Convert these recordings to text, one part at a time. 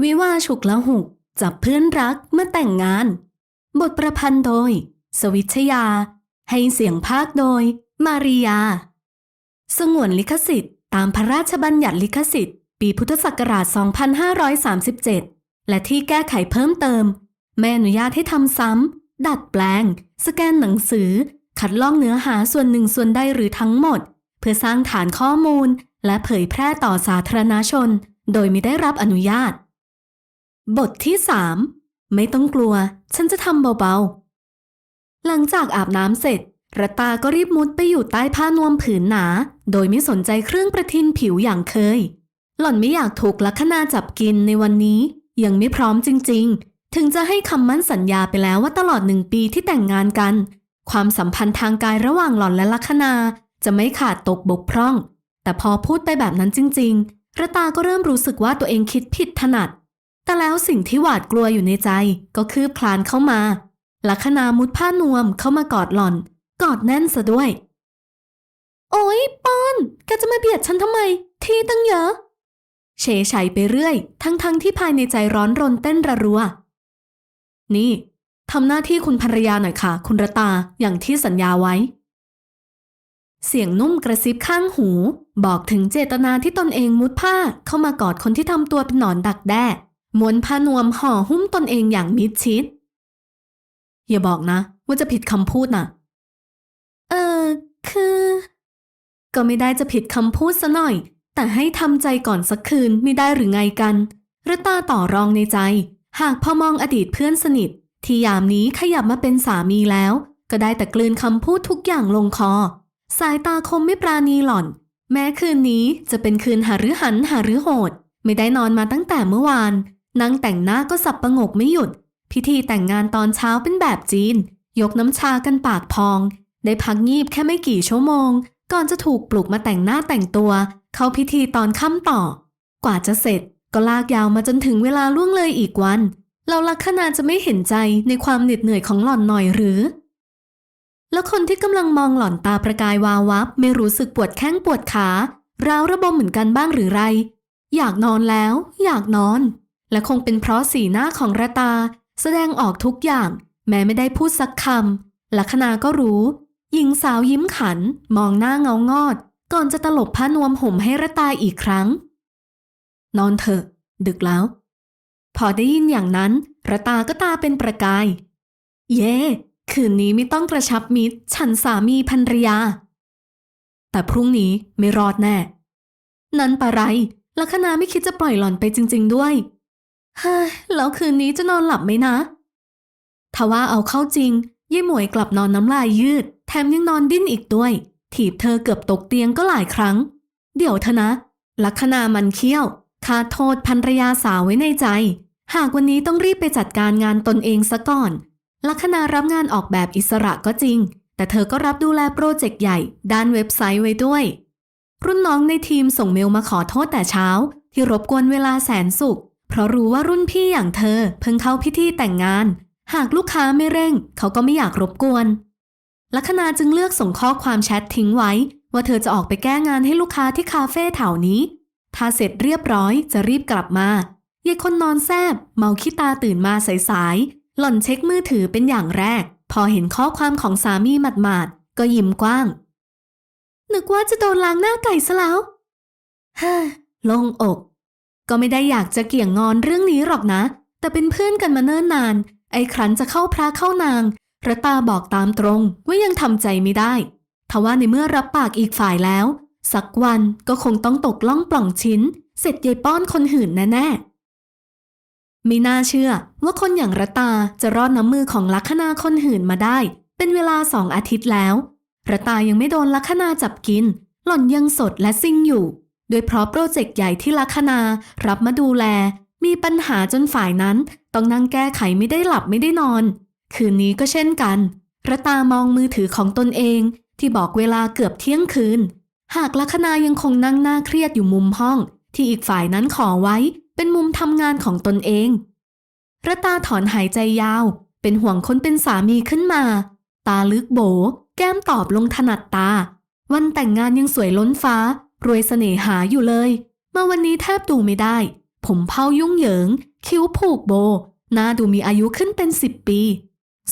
วิวาฉุกละหุกจับเพื่อนรักเมื่อแต่งงาน บทประพันธ์โดย สวิชยา ให้เสียงภาคโดย มาริยา สงวนลิขสิทธิ์ ตามพระราชบัญญัติลิขสิทธิ์ ปีพุทธศักราช 2537 และที่แก้ไขเพิ่มเติมไม่อนุญาตให้ทำซ้ำ ดัดแปลง สแกนหนังสือ คัดลอกเนื้อหาส่วนหนึ่งส่วนใดหรือทั้งหมด เพื่อสร้างฐานข้อมูล และเผยแพร่ต่อสาธารณชน โดยไม่ได้รับอนุญาต บทที่3ไม่ต้องกลัว ฉันจะทำเบาๆ หลังจากอาบน้ำเสร็จรัตาก็รีบมุดไปอยู่ใต้ผ้านวมผืนหนา โดยไม่สนใจเครื่องประทินผิวอย่างเคย หล่อนไม่อยากถูกลัคนาจับกินในวันนี้ ยังไม่พร้อมจริง ๆ ถึงจะให้คำมั่นสัญญาไปแล้วว่าตลอดหนึ่งปีที่แต่งงานกัน ความสัมพันธ์ทางกายระหว่างหล่อนและลัคนาจะไม่ขาดตกบกพร่อง แต่พอพูดไปแบบนั้นจริง ๆรัตาก็เริ่มรู้สึกว่าตัวเองคิดผิดถนัด แต่แล้วสิ่งที่หวาดกลัวอยู่ในใจก็คืบคลานเข้ามา ลัคนามุดผ้านวมเข้ามากอดหล่อน กอดแน่นซะด้วย โอ๊ยปอนแกจะมาเบียดฉันทำไม ที่ตั้งเยอะ เฉยฉไปเรื่อย ทั้งๆทที่ภายในใจร้อนรนเต้นระรัว นี่ทำหน้าที่คุณภรรยาหน่อยค่ะ คุณรตาอย่างที่สัญญาไว้ เสียงนุ่มกระซิบข้างหู บอกถึงเจตนาที่ตนเองมุดผ้าเข้ามากอดคนที่ทำตัวเป็นหนอนดักแด้ ม้วนผ้านวมห่อหุ้มตนเองอย่างมิดชิด อย่าบอกนะ ว่าจะผิดคำพูดน่ะ เออ คือ ก็ไม่ได้จะผิดคำพูดซะหน่อย แต่ให้ทำใจก่อนสักคืนไม่ได้หรือไงกันรตาต่อรองในใจ หากพอมองอดีตเพื่อนสนิท ที่ยามนี้ขยับมาเป็นสามีแล้ว ก็ได้แต่กลืนคำพูดทุกอย่างลงคอ สายตาคมไม่ปราณีหล่อน แม้คืนนี้จะเป็นคืนหารือหันหารือโหด ไม่ได้นอนมาตั้งแต่เมื่อวาน นั่งแต่งหน้าก็สับประงกไม่หยุด พิธีแต่งงานตอนเช้าเป็นแบบจีน ยกน้ำชากันปากพอง ได้พักงีบแค่ไม่กี่ชั่วโมง ก่อนจะถูกปลุกมาแต่งหน้าแต่งตัว เข้าพิธีตอนค่ำต่อ กว่าจะเสร็จก็ลากยาวมาจนถึงเวลาล่วงเลยอีกวันเราลักขณาจะไม่เห็นใจในความเหน็ดเหนื่อยของหล่อนหน่อยหรือ แล้วคนที่กำลังมองหล่อนตาประกายวาววับไม่รู้สึกปวดแข้งปวดขาร้าวระบมเหมือนกันบ้างหรือไร อยากนอนแล้ว อยากนอน และคงเป็นเพราะสีหน้าของระตา แสดงออกทุกอย่าง แม้ไม่ได้พูดสักคำลัคนาก็รู้ หญิงสาวยิ้มขัน มองหน้าเงางอด ก่อนจะตลบผ้านวมห่มให้ระตาอีกครั้ง นอนเถอะ ดึกแล้ว พอได้ยินอย่างนั้น ระตาก็ตาเป็นประกาย เย่คืนนี้ไม่ต้องกระชับมิตร ฉันสามีภรรยา แต่พรุ่งนี้ไม่รอดแน่ นั้นปะไรลัคนาไม่คิดจะปล่อยหล่อนไปจริง ๆ ด้วย เฮ้ยแล้วคืนนี้จะนอนหลับไหมนะทว่าเอาเข้าจริงยายหมวยกลับนอนน้ำลายยืด แถมยังนอนดิ้นอีกด้วย ถีบเธอเกือบตกเตียงก็หลายครั้ง เดี๋ยวเถอะนะ ลัคนามันเขี้ยวคาโทษภรรยาสาวไว้ในใจ หากวันนี้ต้องรีบไปจัดการงานตนเองซะก่อน ลัคนารับงานออกแบบอิสระก็จริง แต่เธอก็รับดูแลโปรเจกต์ใหญ่ ด้านเว็บไซต์ไว้ด้วย รุ่นน้องในทีมส่งเมลมาขอโทษแต่เช้า ที่รบกวนเวลาแสนสุข เพราะรู้ว่ารุ่นพี่อย่างเธอเพิ่งเข้าพิธีแต่งงาน หากลูกค้าไม่เร่ง เขาก็ไม่อยากรบกวน ลัคนาจึงเลือกส่งข้อความแชททิ้งไว้ ว่าเธอจะออกไปแก้งานให้ลูกค้าที่คาเฟ่แถวนี้ ถ้าเสร็จเรียบร้อยจะรีบกลับมายายคนนอนแซบเมาขี้ตาตื่นมาสายๆ หล่อนเช็คมือถือเป็นอย่างแรก พอเห็นข้อความของสามีหมาดๆ ก็ยิ้มกว้าง นึกว่าจะโดนล้างหน้าไก่ซะแล้วฮ่าลงอก ก็ไม่ได้อยากจะเกี่ยงงอนเรื่องนี้หรอกนะ แต่เป็นเพื่อนกันมาเนิ่นนาน ไอ้ครั้นจะเข้าพระเข้านางระตาบอกตามตรงว่ายังทำใจไม่ได้ทว่าในเมื่อรับปากอีกฝ่ายแล้ว สักวันก็คงต้องตกล่องปล่องชิ้น เสร็จยายป้อนคนหื่นแน่ๆไม่น่าเชื่อว่าคนอย่างระตาจะรอดน้ำมือของลัคนาคนหื่นมาได้ เป็นเวลาสองอาทิตย์แล้วระตายังไม่โดนลัคนาจับกิน หล่อนยังสดและซิ่งอยู่ โดยเพราะโปรเจกต์ใหญ่ที่ลัคนารับมาดูแล มีปัญหาจนฝ่ายนั้น ต้องนั่งแก้ไขไม่ได้หลับไม่ได้นอน คืนนี้ก็เช่นกัน ระตามองมือถือของตนเอง ที่บอกเวลาเกือบเที่ยงคืน หากลัคนายังคงนั่งหน้าเครียดอยู่มุมห้อง ที่อีกฝ่ายนั้นขอไว้ เป็นมุมทำงานของตนเองระตาถอนหายใจยาว เป็นห่วงคนเป็นสามีขึ้นมา ตาลึกโบ แก้มตอบลงถนัดตา วันแต่งงานยังสวยล้นฟ้า รวยเสน่หาอยู่เลย มาวันนี้แทบดูไม่ได้ ผมเผายุ่งเหยิง คิ้วผูกโบ หน้าดูมีอายุขึ้นเป็นสิบปี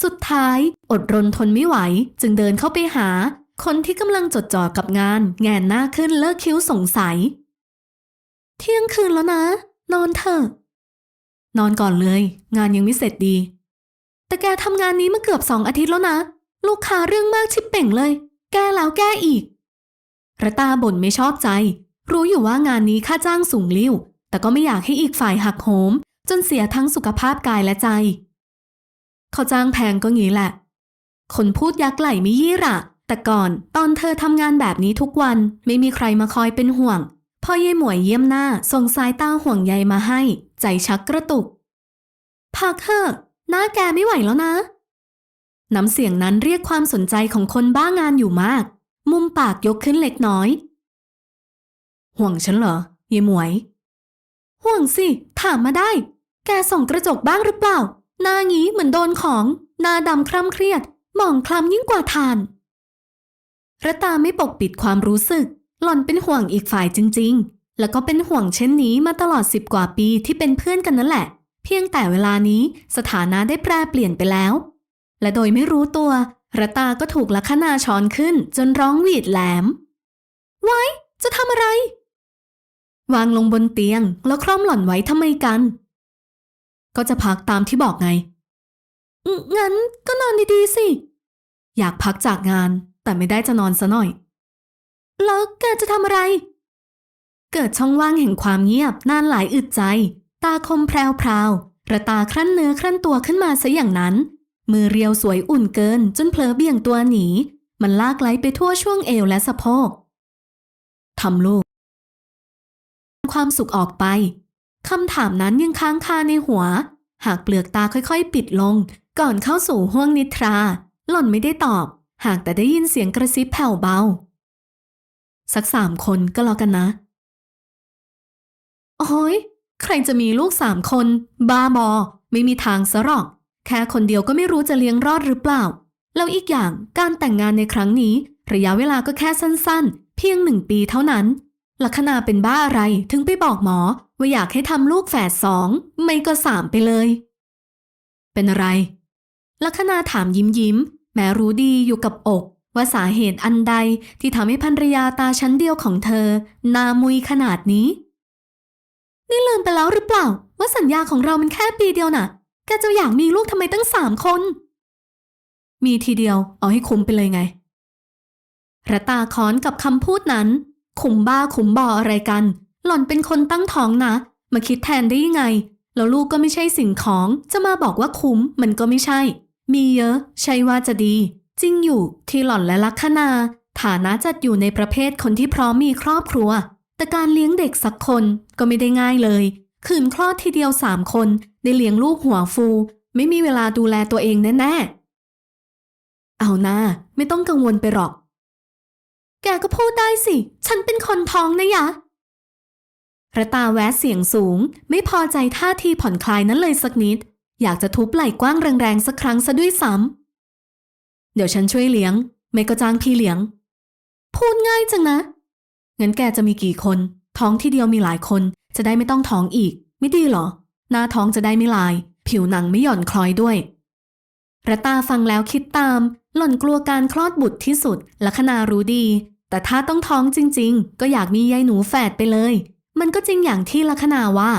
สุดท้ายอดรนทนไม่ไหว จึงเดินเข้าไปหา คนที่กำลังจดจ่อกับงาน แงนหน้าขึ้นเลิกคิ้วสงสัย เที่ยงคืนแล้วนะ นอนเถอะนอนก่อนเลย งานยังไม่เสร็จดี แต่แกทำงานนี้มาเกือบสองอาทิตย์แล้วนะ ลูกค้าเรื่องมากชิบเป่งเลย แก้แล้วแก้อีก ระตาบ่นไม่ชอบใจ รู้อยู่ว่างานนี้ค่าจ้างสูงลิ่ว แต่ก็ไม่อยากให้อีกฝ่ายหักโหม จนเสียทั้งสุขภาพกายและใจ เขาจ้างแพงก็งี้แหละ คนพูดยักไหลไม่ยี่ระ แต่ก่อนตอนเธอทำงานแบบนี้ทุกวันไม่มีใครมาคอยเป็นห่วง พอเย่หมวยเยี่ยมหน้าส่งสายตาห่วงใยมาให้ ใจชักกระตุกพักเถอะหน้าแกไม่ไหวแล้วนะ น้ำเสียงนั้นเรียกความสนใจของคนบ้างานอยู่มาก มุมปากยกขึ้นเล็กน้อย ห่วงฉันเหรอเยหมวย ห่วงสิ ถามมาได้ แกส่องกระจกบ้างหรือเปล่า หน้างี้เหมือนโดนของ หน้าดำคร่ำเครียด หมองคล้ำยิ่งกว่าทานระตาไม่ปกปิดความรู้สึก หล่อนเป็นห่วงอีกฝ่ายจริง ๆ แล้วก็เป็นห่วงเช่นนี้มาตลอดสิบกว่าปีที่เป็นเพื่อนกันนั่นแหละ เพียงแต่เวลานี้สถานะได้แปรเปลี่ยนไปแล้ว และโดยไม่รู้ตัว ระตาก็ถูกลัคนาช้อนขึ้นจนร้องหวีดแหลม ไว้ จะทำอะไร วางลงบนเตียงแล้วคร่อมหล่อนไว้ทำไมกัน ก็จะพักตามที่บอกไง งั้นก็นอนดีๆสิ อยากพักจากงานแต่ไม่ได้จะนอนซะหน่อย แล้วแกจะทำอะไร เกิดช่องว่างแห่งความเงียบนานหลายอึดใจ ตาคมแพรวๆระตาครั่นเนื้อครั่นตัวขึ้นมาซะอย่างนั้น มือเรียวสวยอุ่นเกินจนเผลอเบี่ยงตัวหนี มันลากไหลไปทั่วช่วงเอวและสะโพกทำลูก ความสุขออกไปคำถามนั้นยังค้างคาในหัว หากเปลือกตาค่อยๆ ปิดลง ก่อนเข้าสู่ห้วงนิทรา หล่อนไม่ได้ตอบ หากแต่ได้ยินเสียงกระซิบแผ่วเบา สักสามคนก็แล้วกันนะ โอ้ย ใครจะมีลูกสามคน บ้าบอ ไม่มีทางซะหรอก ค่คนเดียวก็ไม่รู้จะเลี้ยงรอดหรือเปล่า แล้วอีกอย่างการแต่งงานในครั้งนี้ ระยะเวลาก็แค่สั้นๆ เพียงหนึ่งปีเท่านั้น ลัคนาเป็นบ้าอะไรถึงไปบอกหมอ ว่าอยากให้ทำลูกแฝดสองไม่ก็สามไปเลย เป็นอะไร ลัคนาถามยิ้มยิ้มๆแม้รู้ดีอยู่กับอก ว่าสาเหตุอันใดที่ทำให้ภรรยาตาชั้นเดียวของเธอหนามุยขนาดนี้ นี่ลืมไปแล้วหรือเปล่า ว่าสัญญาของเรามันแค่ปีเดียวน่ะ แกจะอยากมีลูกทำไมตั้งสามคน มีทีเดียวเอาให้คุ้มไปเลยไงระตาค้อนกับคำพูดนั้น ขุมบ้าขุมบออะไรกัน หล่อนเป็นคนตั้งท้องนะ มาคิดแทนได้ยังไง แล้วลูกก็ไม่ใช่สิ่งของ จะมาบอกว่าคุ้มมันก็ไม่ใช่ มีเยอะ ใช่ว่าจะดี จริงอยู่ที่หล่อนและลักคนา ฐานะจัดอยู่ในประเภทคนที่พร้อมมีครอบครัว แต่การเลี้ยงเด็กสักคนก็ไม่ได้ง่ายเลย ขืนคลอดทีเดียวสามคน ได้เลี้ยงลูกหัวฟู ไม่มีเวลาดูแลตัวเองแน่ๆ เอาน้าไม่ต้องกังวลไปหรอก แกก็พูดได้สิ ฉันเป็นคนท้องนะยะระตาแวะเสียงสูง ไม่พอใจท่าทีผ่อนคลายนั้นเลยสักนิด อยากจะทุบไหล่กว้างแรงๆสักครั้งซะด้วยซ้ำเดี๋ยวฉันช่วยเลี้ยง ไม่ก็จ้างพี่เลี้ยง พูดง่ายจังนะ งั้นแกจะมีกี่คน ท้องที่เดียวมีหลายคน จะได้ไม่ต้องท้องอีก ไม่ดีหรอ หน้าท้องจะได้ไม่ลาย ผิวหนังไม่หย่อนคล้อยด้วยระตาฟังแล้วคิดตาม หล่อนกลัวการคลอดบุตรที่สุดลัคนารู้ดี แต่ถ้าต้องท้องจริง ๆ ก็อยากมียายหนูแฝดไปเลย มันก็จริงอย่างที่ลัคนาว่า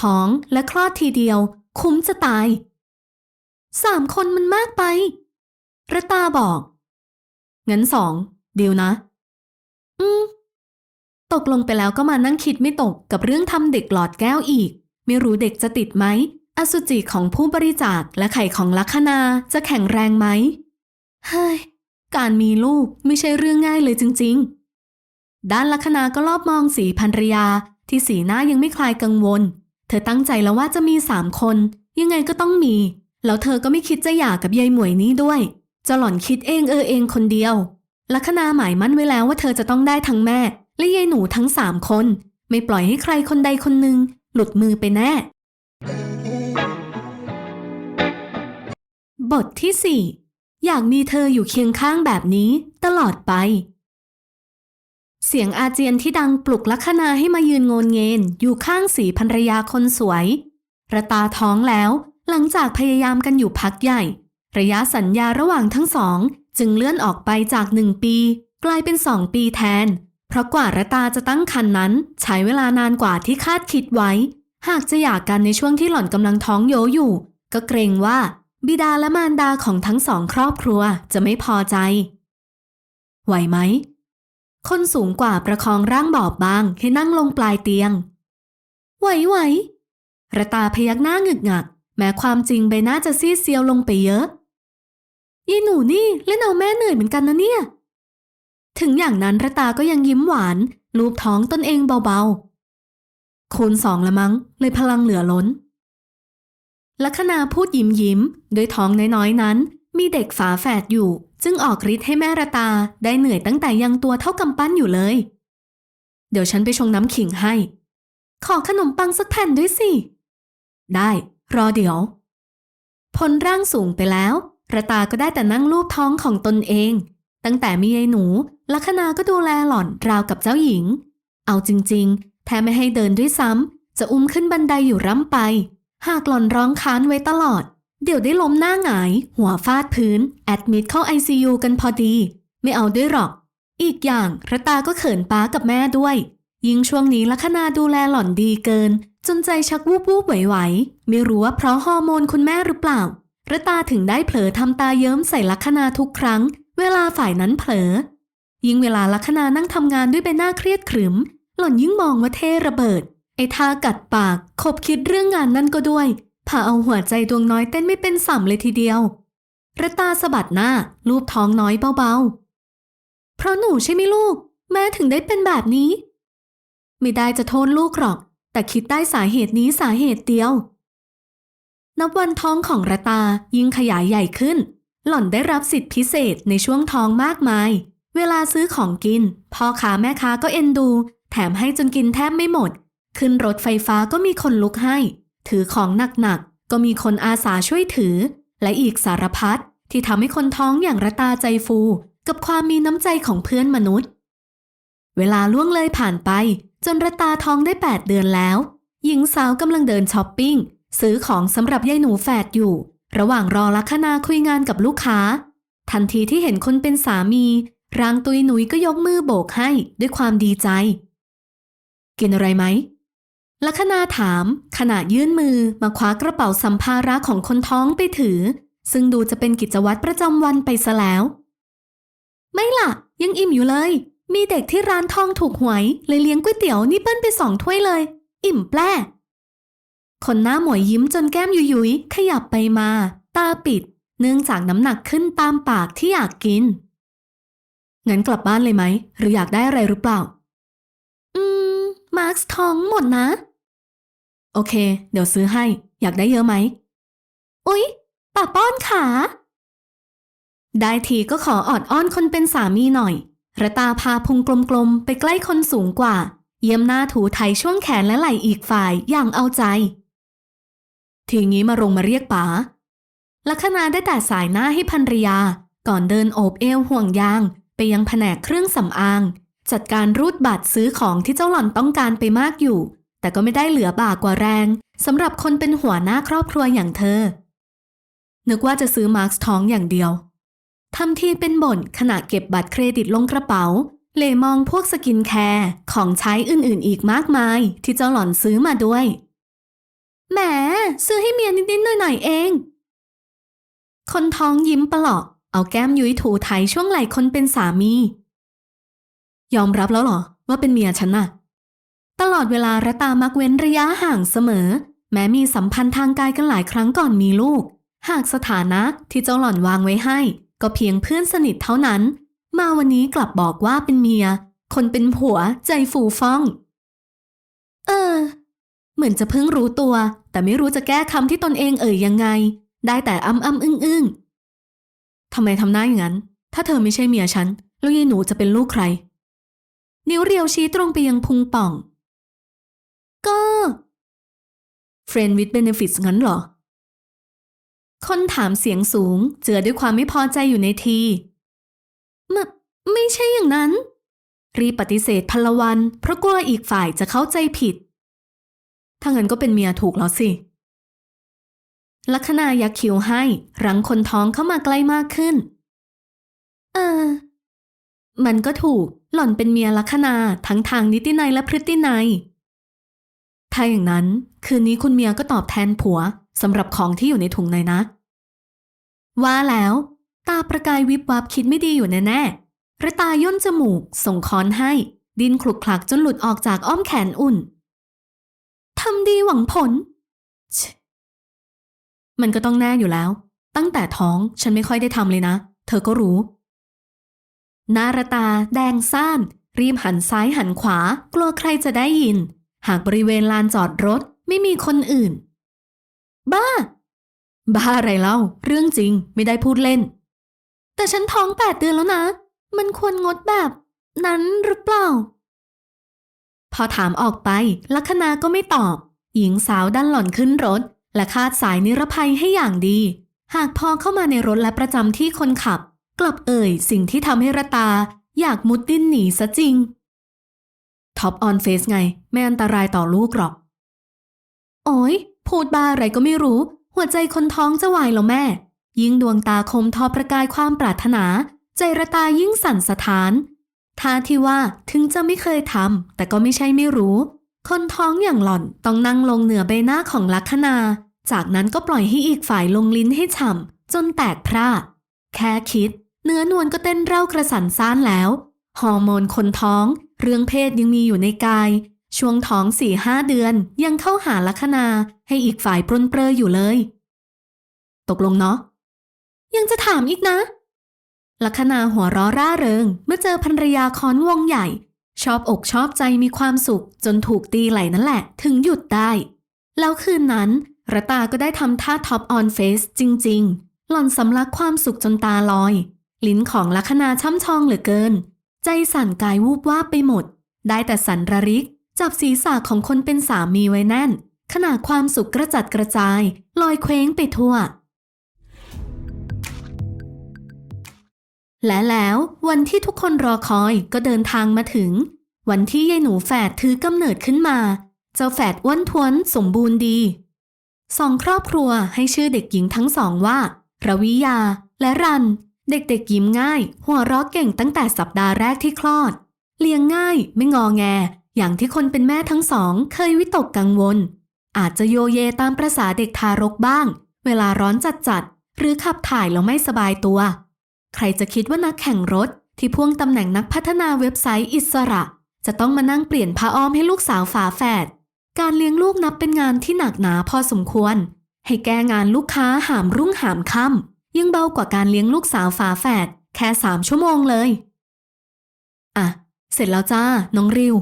ท้องและคลอดทีเดียว คุ้มจะตายสามคนมันมากไประตาบอก งั้นสองเดียวนะ อืม ตกลงไปแล้วก็มานั่งคิดไม่ตกกับเรื่องทำเด็กหลอดแก้วอีก ไม่รู้เด็กจะติดไหม อสุจิของผู้บริจาคและไข่ของลัคนาจะแข็งแรงไหม เฮ้ย การมีลูกไม่ใช่เรื่องง่ายเลยจริง ๆ ด้านลัคนาก็รอบมองสีพันรยาที่สีหน้ายังไม่คลายกังวล เธอตั้งใจแล้วว่าจะมีสามคน ยังไงก็ต้องมี แล้วเธอก็ไม่คิดจะหย่ากับยายหมวยนี้ด้วย จะหล่อนคิดเองเออเองคนเดียวลัคนาหมายมั่นไว้แล้วว่าเธอจะต้องได้ทั้งแม่ และยายหนูทั้งสามคน ไม่ปล่อยให้ใครคนใดคนหนึ่ง หลุดมือไปแน่ บทที่สี่อยากมีเธออยู่เคียงข้างแบบนี้ตลอดไป เสียงอาเจียนที่ดังปลุกลัคนาให้มายืนโงนเงนอยู่ข้างสีภรรยาคนสวย ระตาท้องแล้ว หลังจากพยายามกันอยู่พักใหญ่ ระยะสัญญาระหว่างทั้งสอง จึงเลื่อนออกไปจากหนึ่งปี กลายเป็นสองปีแทน เพราะกว่าระตาจะตั้งครรภ์นั้น ใช้เวลานานกว่าที่คาดคิดไว้ หากจะหย่ากันในช่วงที่หล่อนกำลังท้องโยอยู่ ก็เกรงว่า บิดาและมารดาของทั้งสองครอบครัวจะไม่พอใจ ไหวไหม คนสูงกว่าประคองร่างบอบบางให้นั่งลงปลายเตียง ไหวไหวระตาพยักหน้าหงึกหงัก แม้ความจริงใบหน้าจะซีดเซียวลงไปเยอะยีหนูนี่เล่นเอาแม่เหนื่อยเหมือนกันนะเนี่ย ถึงอย่างนั้นระตาก็ยังยิ้มหวาน ลูบท้องตนเองเบาๆ คูณสองละมั้งเลยพลังเหลือล้น ลัคนาพูดยิ้มยิ้มด้วยท้องน้อยๆนั้น มีเด็กฝาแฝดอยู่ จึงออกฤทธิ์ให้แม่ระตาได้เหนื่อยตั้งแต่ยังตัวเท่ากำปั้นอยู่เลย เดี๋ยวฉันไปชงน้ำขิงให้ ขอขนมปังสักแผ่นด้วยสิ ได้ รอเดี๋ยว พลร่างสูงไปแล้วระตาก็ได้แต่นั่งลูบท้องของตนเอง ตั้งแต่มียายหนู ลัคนาก็ดูแลหล่อนราวกับเจ้าหญิง เอาจริงๆ แทบไม่ให้เดินด้วยซ้ำ จะอุ้มขึ้นบันไดอยู่ร่ำไป หากหล่อนร้องค้านไว้ตลอด เดี๋ยวได้ล้มหน้าหงาย หัวฟาดพื้น แอดมิดเข้า ICU กันพอดี ไม่เอาด้วยหรอก อีกอย่างระตาก็เขินป้ากับแม่ด้วย ยิ่งช่วงนี้ลัคนาดูแลหล่อนดีเกิน จนใจชักวูบวูบไหวๆไม่รู้ว่าเพราะฮอร์โมนคุณแม่หรือเปล่าระตาถึงได้เผลอทำตาเยิ้มใส่ลัคนาทุกครั้ง เวลาฝ่ายนั้นเผลอ ยิ่งเวลาลัคนานั่งทำงานด้วยใบหน้าเครียดขรึม หล่อนยิ่งมองว่าเท่ระเบิด ไอ้ท่ากัดปากขบคิดเรื่องงานนั่นก็ด้วยพาเอาหัวใจดวงน้อยเต้นไม่เป็นสัมเลยทีเดียวระตาสะบัดหน้าลูบท้องน้อยเบาๆ เพราะหนูใช่ไหมลูก แม่ถึงได้เป็นแบบนี้ ไม่ได้จะโทษลูกหรอก แต่คิดได้สาเหตุนี้สาเหตุเดียว นับวันท้องของระตายิ่งขยายใหญ่ขึ้น หล่อนได้รับสิทธิพิเศษในช่วงท้องมากมาย เวลาซื้อของกิน พ่อค้าแม่ค้าก็เอ็นดู แถมให้จนกินแทบไม่หมด ขึ้นรถไฟฟ้าก็มีคนลุกให้ ถือของหนักๆ ก็มีคนอาสาช่วยถือ และอีกสารพัดที่ทำให้คนท้องอย่างระตาใจฟู กับความมีน้ำใจของเพื่อนมนุษย์ เวลาล่วงเลยผ่านไป จนระตาท้องได้ 8 เดือนแล้ว หญิงสาวกำลังเดินช้อปปิ้ง ซื้อของสำหรับยายหนูแฝดอยู่ ระหว่างรอลัคนาคุยงานกับลูกค้า ทันทีที่เห็นคนเป็นสามี ร่างตุยหนุยก็ยกมือโบกให้ด้วยความดีใจ กินอะไรไหมลัคนาถามขณะยื่นมือมาคว้ากระเป๋าสัมภาระของคนท้องไปถือ ซึ่งดูจะเป็นกิจวัตรประจำวันไปซะแล้ว ไม่ล่ะ ยังอิ่มอยู่เลย มีเด็กที่ร้านทองถูกหวยเลยเลี้ยงก๋วยเตี๋ยวนี่เปิ้ลไปสองถ้วยเลย อิ่มแปร่คนหน้าหมวยยิ้มจนแก้มยุยยุยขยับไปมา ตาปิด เนื่องจากน้ำหนักขึ้นตามปากที่อยากกิน งั้นกลับบ้านเลยไหม หรืออยากได้อะไรหรือเปล่า อืม มาร์คท้องหมดนะ โอเค เดี๋ยวซื้อให้ อยากได้เยอะไหม อุ๊ยป้าป้อนขาได้ทีก็ขอออดอ้อนคนเป็นสามีหน่อย ระตาพาพุงกลมๆ ไปใกล้คนสูงกว่า เยี่ยมหน้าถูไทยช่วงแขนและไหล่อีกฝ่ายอย่างเอาใจ ทีงี้มารงมาเรียกป๋าลัคนาได้แต่สายหน้าให้ภรรยา ก่อนเดินโอบเอวห่วงยาง ไปยังแผนกเครื่องสำอาง จัดการรูดบัตรซื้อของที่เจ้าหล่อนต้องการไปมากอยู่ แต่ก็ไม่ได้เหลือบ่ากว่าแรงสำหรับคนเป็นหัวหน้าครอบครัวอย่างเธอ นึกว่าจะซื้อมาร์คท้องอย่างเดียวทำทีเป็นบ่นขณะเก็บบัตรเครดิตลงกระเป๋า เลมองพวกสกินแคร์ของใช้อื่นๆ อีกมากมาย ที่เจ้าหล่อนซื้อมาด้วยแหมซื้อให้เมียนิดๆหน่อยๆเอง คนท้องยิ้มปลอก เอาแก้มยุ้ยถูไทยช่วงไหล่คนเป็นสามี ยอมรับแล้วหรอ ว่าเป็นเมียฉันน่ะ ตลอดเวลาระตามักเว้นระยะห่างเสมอ แม้มีสัมพันธ์ทางกายกันหลายครั้งก่อนมีลูก หากสถานะที่เจ้าหล่อนวางไว้ให้ ก็เพียงเพื่อนสนิทเท่านั้น มาวันนี้กลับบอกว่าเป็นเมีย คนเป็นผัวใจฟูฟ่อง เออ เหมือนจะเพิ่งรู้ตัว แต่ไม่รู้จะแก้คำที่ตนเองเอ่ยยังไง ได้แต่อ้ำอ้ำอึ้งอึ้ง ทำไมทำหน้าอย่างนั้น ถ้าเธอไม่ใช่เมียฉัน แล้วยายหนูจะเป็นลูกใคร นิ้วเรียวชี้ตรงไปยังพุงป่อง ก็ Friend with benefits งั้นเหรอ คนถามเสียงสูง เจือด้วยความไม่พอใจอยู่ในทีมไม่ไม่ใช่อย่างนั้น รีบปฏิเสธพลวัน เพราะกลัวอีกฝ่ายจะเข้าใจผิด ถ้างั้นก็เป็นเมียถูกแล้วสิ ลัคนายักคิ้วให้ รังคนท้องเข้ามาใกล้มากขึ้น เออ มันก็ถูก หล่อนเป็นเมียลัคนาทั้งทางนิตินัยและพฤตินัย ถ้าอย่างนั้น คืนนี้คุณเมียก็ตอบแทนผัวสำหรับของที่อยู่ในถุงหน่อยนะ ว่าแล้ว ตาประกายวิบวับคิดไม่ดีอยู่แน่ๆระตาย่นจมูก ส่งค้อนให้ ดินคลุกคลักจนหลุดออกจากอ้อมแขนอุ่นทำดีหวังผลช มันก็ต้องแน่อยู่แล้ว ตั้งแต่ท้องฉันไม่ค่อยได้ทำเลยนะ เธอก็รู้หนารตา แดงซ่าน รีบหันซ้ายหันขวา กลัวใครจะได้ยิน หากบริเวณลานจอดรถไม่มีคนอื่น บ้า บ้าอะไรเล่า เรื่องจริงไม่ได้พูดเล่น แต่ฉันท้องแปดเดือนแล้วนะ มันควรงดแบบ นั้นหรือเปล่า พอถามออกไปลัคนาก็ไม่ตอบ หญิงสาวดันหล่อนขึ้นรถ และคาดสายนิรภัยให้อย่างดี หากพอเข้ามาในรถและประจำที่คนขับ กลับเอ่ยสิ่งที่ทำให้ระตา อยากมุดดิ้นหนีซะจริง ท็อปออนเฟสไง ไม่อันตรายต่อลูกหรอก โอ้ยพูดบ้าอะไรก็ไม่รู้ หัวใจคนท้องจะวายแล้วแม่ ยิ่งดวงตาคมทอประกายความปรารถนา ใจระตายิ่งสั่นสะท้านท่าที่ว่าถึงจะไม่เคยทำแต่ก็ไม่ใช่ไม่รู้ คนท้องอย่างหล่อนต้องนั่งลงเหนือใบหน้าของลัคนา จากนั้นก็ปล่อยให้อีกฝ่ายลงลิ้นให้ฉ่ำจนแตกพร่าแค่คิด เนื้อนวลก็เต้นเร่ากระสันซ่านแล้ว ฮอร์โมนคนท้อง เรื่องเพศยังมีอยู่ในกาย ช่วงท้องสี่ห้าเดือนยังเข้าหาลัคนาให้อีกฝ่ายปรนเปรออยู่เลย ตกลงเนาะ ยังจะถามอีกนะ ลัคนาหัวร้อร่าเริง เมื่อเจอภรรยาค้อนวงใหญ่ ชอบอกชอบใจมีความสุขจนถูกตีไหลนั่นแหละ ถึงหยุดได้ แล้วคืนนั้น ระตาก็ได้ทำท่าท็อปออนเฟสจริง ๆ หล่อนสำลักความสุขจนตาลอย ลิ้นของลัคนาช่ำชองเหลือเกิน ใจสั่นกายวูบวาบไปหมด ได้แต่สันระริก จับศีรษะของคนเป็นสามีไว้แน่น ขณะความสุขกระจัดกระจาย ลอยเคว้งไปทั่ว และแล้ววันที่ทุกคนรอคอยก็เดินทางมาถึง วันที่ยายหนูแฝดถือกำเนิดขึ้นมา เจ้าแฝดอ้วนท้วนสมบูรณ์ดี สองครอบครัวให้ชื่อเด็กหญิงทั้งสองว่า ระวิยา และรัน เด็กๆยิ้มง่าย หัวเราะเก่งตั้งแต่สัปดาห์แรกที่คลอด เลี้ยงง่ายไม่งอแง อย่างที่คนเป็นแม่ทั้งสอง เคยวิตกกังวล อาจจะโยเยตามประษาเด็กทารกบ้าง เวลาร้อนจัดๆหรือขับถ่ายแล้วไม่สบายตัว ใครจะคิดว่านักแข่งรถที่พ่วงตำแหน่งนักพัฒนาเว็บไซต์อิสระ จะต้องมานั่งเปลี่ยนผ้าอ้อมให้ลูกสาวฝาแฝด การเลี้ยงลูกนับเป็นงานที่หนักหนาพอสมควร ให้แก้งานลูกค้าหามรุ่งหามค่ำยังเบากว่าการเลี้ยงลูกสาวฝาแฝดแค่สามชั่วโมงเลย อะ เสร็จแล้วจ้า น้องริว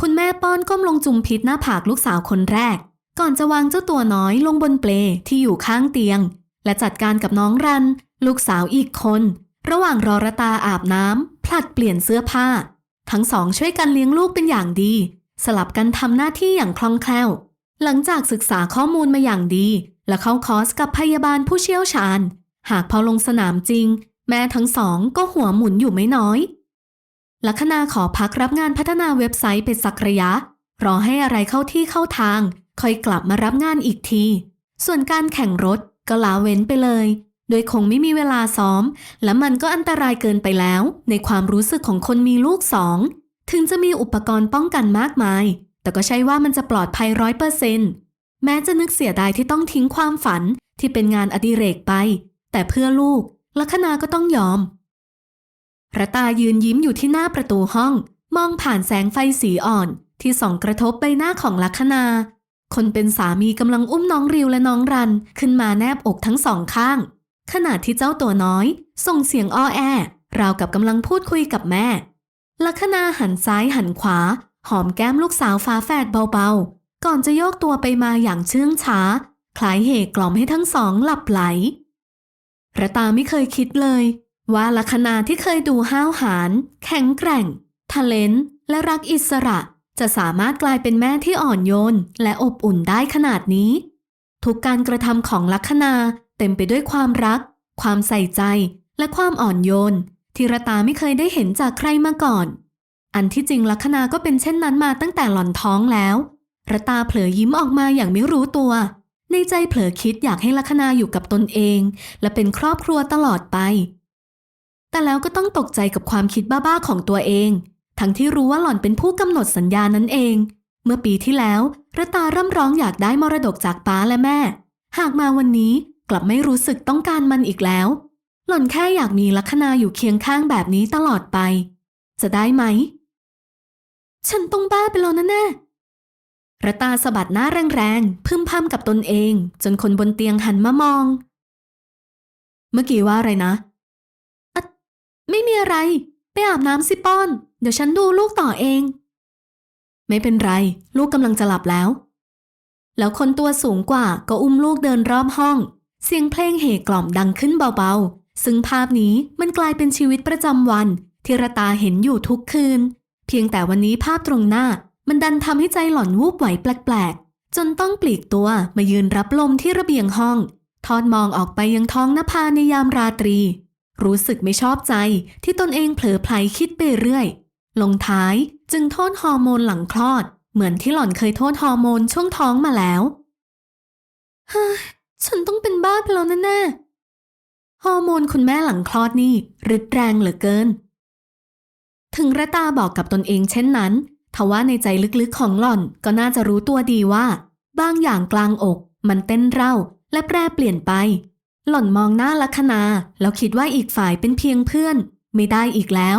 คุณแม่ป้อนก้มลงจุมพิษหน้าผากลูกสาวคนแรก ก่อนจะวางเจ้าตัวน้อยลงบนเปลที่อยู่ข้างเตียง และจัดการกับน้องรัน ลูกสาวอีกคน ระหว่างรอระตาอาบน้ำผลัดเปลี่ยนเสื้อผ้า ทั้งสองช่วยกันเลี้ยงลูกเป็นอย่างดี สลับกันทำหน้าที่อย่างคล่องแคล่ว หลังจากศึกษาข้อมูลมาอย่างดี และเข้าคอร์สกับพยาบาลผู้เชี่ยวชาญ หากพอลงสนามจริง แม่ทั้งสองก็หัวหมุนอยู่ไม่น้อยลัคนาขอพักรับงานพัฒนาเว็บไซต์ไปสักระยะ รอให้อะไรเข้าที่เข้าทาง ค่อยกลับมารับงานอีกที ส่วนการแข่งรถก็ลาเว้นไปเลย โดยคงไม่มีเวลาซ้อม และมันก็อันตรายเกินไปแล้ว ในความรู้สึกของคนมีลูกสอง ถึงจะมีอุปกรณ์ป้องกันมากมาย แต่ก็ใช่ว่ามันจะปลอดภัยร้อยเปอร์เซนต์แม้จะนึกเสียดายที่ต้องทิ้งความฝันที่เป็นงานอดิเรกไป แต่เพื่อลูกลัคนาก็ต้องยอมระตายืนยิ้มอยู่ที่หน้าประตูห้อง มองผ่านแสงไฟสีอ่อน ที่ส่องกระทบใบหน้าของลัคนา คนเป็นสามีกำลังอุ้มน้องริวและน้องรัน ขึ้นมาแนบอกทั้งสองข้าง ขณะที่เจ้าตัวน้อย ส่งเสียงอ้อแอ ราวกับกำลังพูดคุยกับแม่ ลัคนาหันซ้ายหันขวา หอมแก้มลูกสาวฟ้าแฝดเบาๆ ก่อนจะโยกตัวไปมาอย่างเชื่องช้า คล้ายเหกล่อมให้ทั้งสองหลับไหลระตาไม่เคยคิดเลย ว่าลัคนาที่เคยดูห้าวหาญแข็งแกร่งทะเลนและรักอิสระ จะสามารถกลายเป็นแม่ที่อ่อนโยน และอบอุ่นได้ขนาดนี้ ทุกการกระทำของลัคนาเต็มไปด้วยความรัก ความใส่ใจและความอ่อนโยน ที่ระตาไม่เคยได้เห็นจากใครมาก่อน อันที่จริงลัคนาก็เป็นเช่นนั้นมาตั้งแต่หล่อนท้องแล้วระตาเผลอยิ้มออกมาอย่างไม่รู้ตัว ในใจเผลอคิดอยากให้ลัคนาอยู่กับตนเอง และเป็นครอบครัวตลอดไป แต่แล้วก็ต้องตกใจกับความคิดบ้าๆของตัวเอง ทั้งที่รู้ว่าหล่อนเป็นผู้กำหนดสัญญานั่นเอง เมื่อปีที่แล้วระตาร่ำร้องอยากได้มรดกจากป้าและแม่ หากมาวันนี้กลับไม่รู้สึกต้องการมันอีกแล้ว หล่อนแค่อยากมีลัคนาอยู่เคียงข้างแบบนี้ตลอดไป จะได้ไหม ฉันต้องบ้าไปแล้วนะแน่ระตาสะบัดหน้าแรงๆพึมพำกับตนเอง จนคนบนเตียงหันมามอง เมื่อกี้ว่าอะไรนะอะไม่มีอะไร ไปอาบน้ำสิป้อน เดี๋ยวฉันดูลูกต่อเอง ไม่เป็นไร ลูกกำลังจะหลับแล้ว แล้วคนตัวสูงกว่าก็อุ้มลูกเดินรอบห้อง เสียงเพลงเห่กล่อมดังขึ้นเบาๆ ซึ่งภาพนี้มันกลายเป็นชีวิตประจำวัน ที่ระตาเห็นอยู่ทุกคืน เพียงแต่วันนี้ภาพตรงหน้า มันดันทำให้ใจหล่อนวูบไหวแปลกๆ จนต้องปลีกตัวมายืนรับลมที่ระเบียงห้อง ทอดมองออกไปยังท้องนภาในยามราตรี รู้สึกไม่ชอบใจที่ตนเองเผลอไผลคิดไปเรื่อย ลงท้ายจึงโทษฮอร์โมนหลังคลอด เหมือนที่หล่อนเคยโทษฮอร์โมนช่วงท้องมาแล้ว เฮ้ยฉันต้องเป็นบ้าไปแล้วแน่ๆ ฮอร์โมนคุณแม่หลังคลอดนี่รึดแรงเหลือเกิน ถึงระตาบอกกับตนเองเช่นนั้นทว่าในใจลึกๆของหล่อนก็น่าจะรู้ตัวดีว่า บางอย่างกลางอก มันเต้นเร่าและแปรเปลี่ยนไป หล่อนมองหน้าลัคนาแล้วคิดว่าอีกฝ่ายเป็นเพียงเพื่อน ไม่ได้อีกแล้ว